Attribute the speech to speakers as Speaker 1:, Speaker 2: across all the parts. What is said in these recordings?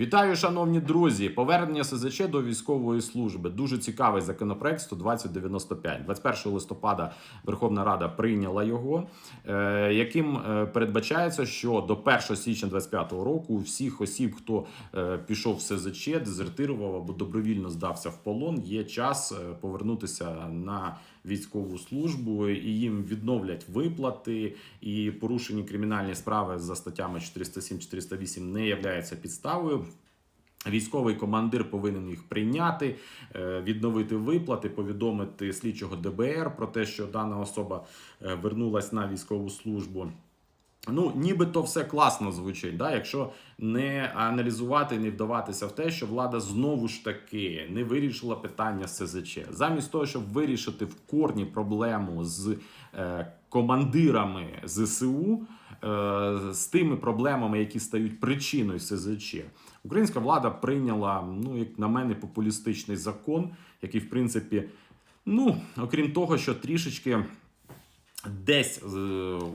Speaker 1: Вітаю, шановні друзі! Повернення СЗЧ до військової служби. Дуже цікавий законопроект 12095. 21 листопада Верховна Рада прийняла його, е, яким е, передбачається, що до 1 січня 2025 року всіх осіб, хто е, пішов в СЗЧ, дезертирував або добровільно здався в полон, є час повернутися на військову службу і їм відновлять виплати. І порушені кримінальні справи за статтями 407-408 не являється підставою. Військовий командир повинен їх прийняти, е, відновити виплати, повідомити слідчого ДБР про те, що дана особа е, вернулась на військову службу. Ну, нібито все класно звучить, да? якщо не аналізувати, не вдаватися в те, що влада знову ж таки не вирішила питання СЗЧ. Замість того, щоб вирішити в корні проблему з е, командирами ЗСУ, з тими проблемами, які стають причиною СЗЧ, українська влада прийняла, ну як на мене, популістичний закон, який, в принципі, ну окрім того, що трішечки десь е,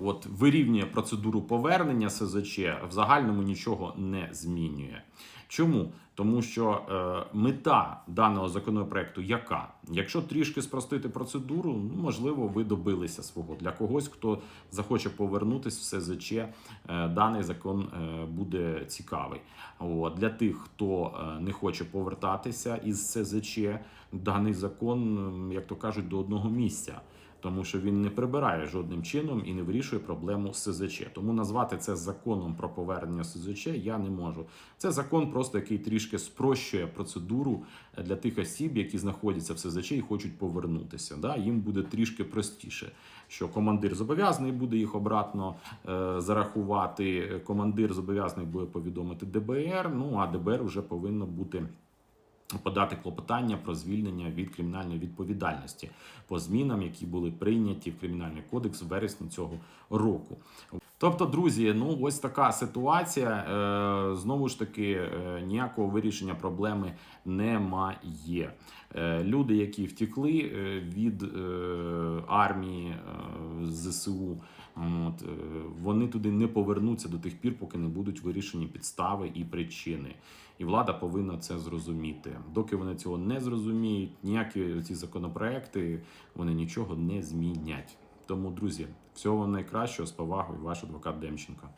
Speaker 1: от вирівнює процедуру повернення СЗЧ, в загальному нічого не змінює. Чому? Тому що е, мета даного законопроекту яка? Якщо трішки спростити процедуру, ну можливо, ви добилися свого. Для когось, хто захоче повернутися в СЗЧ, е, даний закон е, буде цікавий. От. Для тих, хто е, не хоче повертатися із СЗЧ, даний закон, як то кажуть, до одного місця тому що він не прибирає жодним чином і не вирішує проблему СЗЧ. Тому назвати це законом про повернення СЗЧ я не можу. Це закон, просто який трішки спрощує процедуру для тих осіб, які знаходяться в СЗЧ і хочуть повернутися. Да? Їм буде трішки простіше, що командир зобов'язаний буде їх обратно е, зарахувати. Командир зобов'язаний буде повідомити ДБР. Ну а ДБР вже повинно бути подати клопотання про звільнення від кримінальної відповідальності по змінам, які були прийняті в кримінальний кодекс в вересні цього року. Тобто, друзі, ну ось така ситуація. Е, Знову ж таки, е, ніякого вирішення проблеми немає. Е, Люди, які втекли е, від армії ЗСУ, от, вони туди не повернуться до тих пір, поки не будуть вирішені підстави і причини. І влада повинна це зрозуміти. Доки вони цього не зрозуміють, ніякі ці законопроекти вони нічого не змінять. Тому, друзі, всього вам найкращого з повагою, ваш адвокат Демченко.